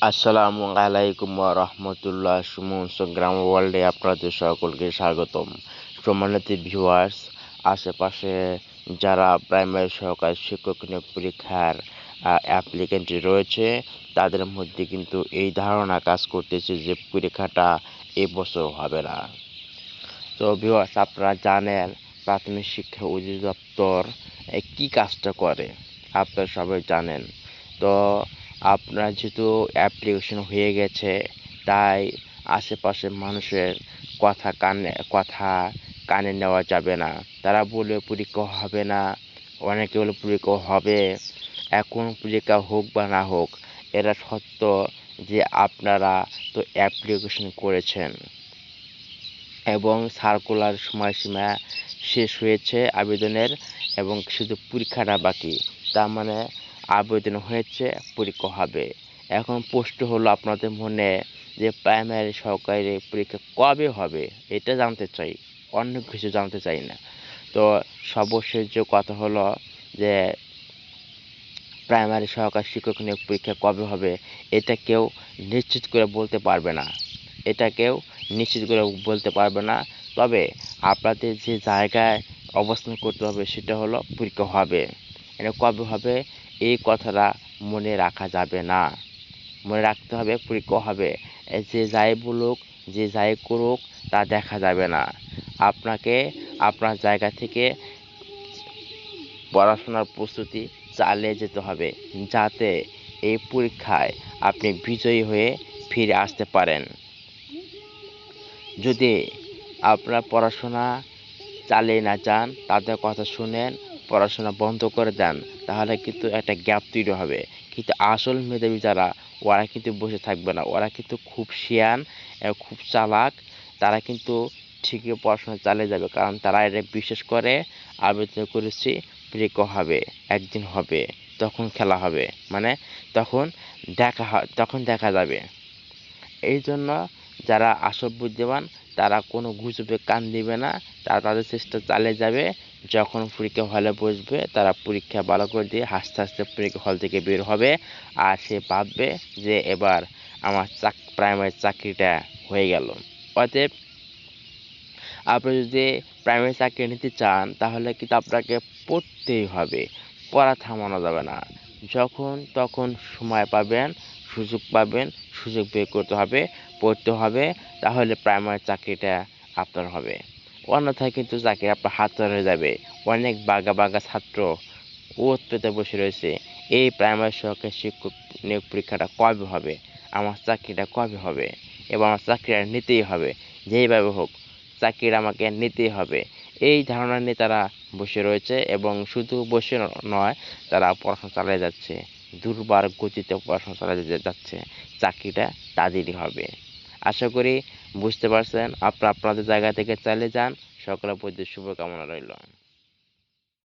আসসালামু আলাইকুম রহমতুল্লাহ সুমন সংগ্রাম ওয়ার্ল্ডে আপনাদের সকলকে স্বাগতম সম্মানিত ভিউয়ার্স আশেপাশে যারা প্রাইমারি সহকারী শিক্ষক নিয়োগ পরীক্ষার অ্যাপ্লিকেন্ট রয়েছে তাদের মধ্যে কিন্তু এই ধারণা কাজ করতেছে যে পরীক্ষাটা এবছর হবে না তো ভিউয়ার্স আপনারা জানেন প্রাথমিক শিক্ষা অধিদপ্তর কি কাজটা করে আপনারা সবাই জানেন তো আপনার যেহেতু অ্যাপ্লিকেশন হয়ে গেছে, তাই আশেপাশের মানুষের কথা কানে কথা কানে নেওয়া যাবে না। তারা বলে পরীক্ষা হবে না, অনেকে বলে পরীক্ষা হবে। এখন পরীক্ষা হোক বা না হোক, এরা সত্য যে আপনারা তো অ্যাপ্লিকেশন করেছেন। এবং সার্কুলার সময়সীমা শেষ হয়েছে আবেদনের, এবং শুধু পরীক্ষাটা বাকি। তার মানে আবেদন হয়েছে, পরীক্ষা হবে। এখন প্রশ্ন হলো আপনাদের মনে যে প্রাইমারি সহকারী পরীক্ষা কবে হবে? এটা জানতে চাই। অন্য কিছু জানতে চাই না। তো সর্বশেষ যে কথা হলো যে প্রাইমারি সহকারী শিক্ষক নিয়োগ পরীক্ষা কবে হবে, এটা কেউ নিশ্চিত করে বলতে পারবে না। এটা কেউ নিশ্চিত করে বলতে পারবে না। তবে আপনাদের যে জায়গায় অবস্থান করতে হবে, সেটা হলো পরীক্ষা হবে। এটা কবে হবে? এই কথাটা মনে রাখা যাবে না। মনে রাখতে হবে, পরীক্ষা হবে। যে যাই বলুক, যে যাই করুক, তা দেখা যাবে না। আপনাকে আপনার জায়গা থেকে পড়াশোনার প্রস্তুতি চালিয়ে যেতে হবে, যাতে এই পরীক্ষায় আপনি বিজয়ী হয়ে ফিরে আসতে পারেন। যদি আপনার পড়াশোনা চালিয়ে না যান, তাদের কথা শুনেন পড়াশোনা বন্ধ করে দেন, তাহলে কিন্তু একটা গ্যাপ তৈরি হবে। কিন্তু আসল মেধাবী যারা, ওরা কিন্তু বসে থাকবে না। ওরা কিন্তু খুব শিয়ান খুব চালাক। তারা কিন্তু ঠিকই পড়াশোনা চালিয়ে যাবে, কারণ তারা এটা বিশ্বাস করে, আবেদন করেছি পরীক্ষা হবে, একদিন হবে, তখন খেলা হবে। মানে তখন দেখা তখন দেখা যাবে। এই জন্য যারা আসল বুদ্ধিমান তারা কোনো গুজবে কান দিবে না। তারা তাদের চেষ্টা চালিয়ে যাবে। যখন পরীক্ষা হলে বসবে, তারা পরীক্ষা ভালো করে দিয়ে হাসতে হাসতে পরীক্ষা হল থেকে বের হবে। আর সে ভাববে যে এবার আমার চাক প্রাইমারি চাকরিটা হয়ে গেল। অতএব আপনি যদি প্রাইমারি চাকরি নিতে চান, তাহলে কিন্তু আপনাকে পড়তেই হবে। পড়া থামানো যাবে না। যখন তখন সময় পাবেন, সুযোগ পাবেন, সুযোগ বের করতে হবে। পড়তে হবে, তাহলে প্রাইমারি চাকরিটা আপনার হবে। অন্যথায় কিন্তু চাকরি আপনার হাত হয়ে যাবে। অনেক বাগা বাগা ছাত্র পেতে বসে রয়েছে। এই প্রাইমারি সহকারী শিক্ষক নিয়োগ পরীক্ষাটা কবে হবে? আমার চাকরিটা কবে হবে? এবং আমার চাকরিটা নিতেই হবে। যেইভাবে হোক, চাকরিটা আমাকে নিতেই হবে। এই ধারণা নিয়ে তারা বসে রয়েছে এবং শুধু বসে নয়, তারা পড়াশোনা চালিয়ে যাচ্ছে। দুর্বার গতিতে পড়াশোনা চালিয়ে যাচ্ছে। চাকরিটা তাদেরই হবে। আশা করি বুঝতে পারছেন। আপনারা আপনাদের জায়গা থেকে চালিয়ে যান। সকলের প্রতি শুভকামনা রইল।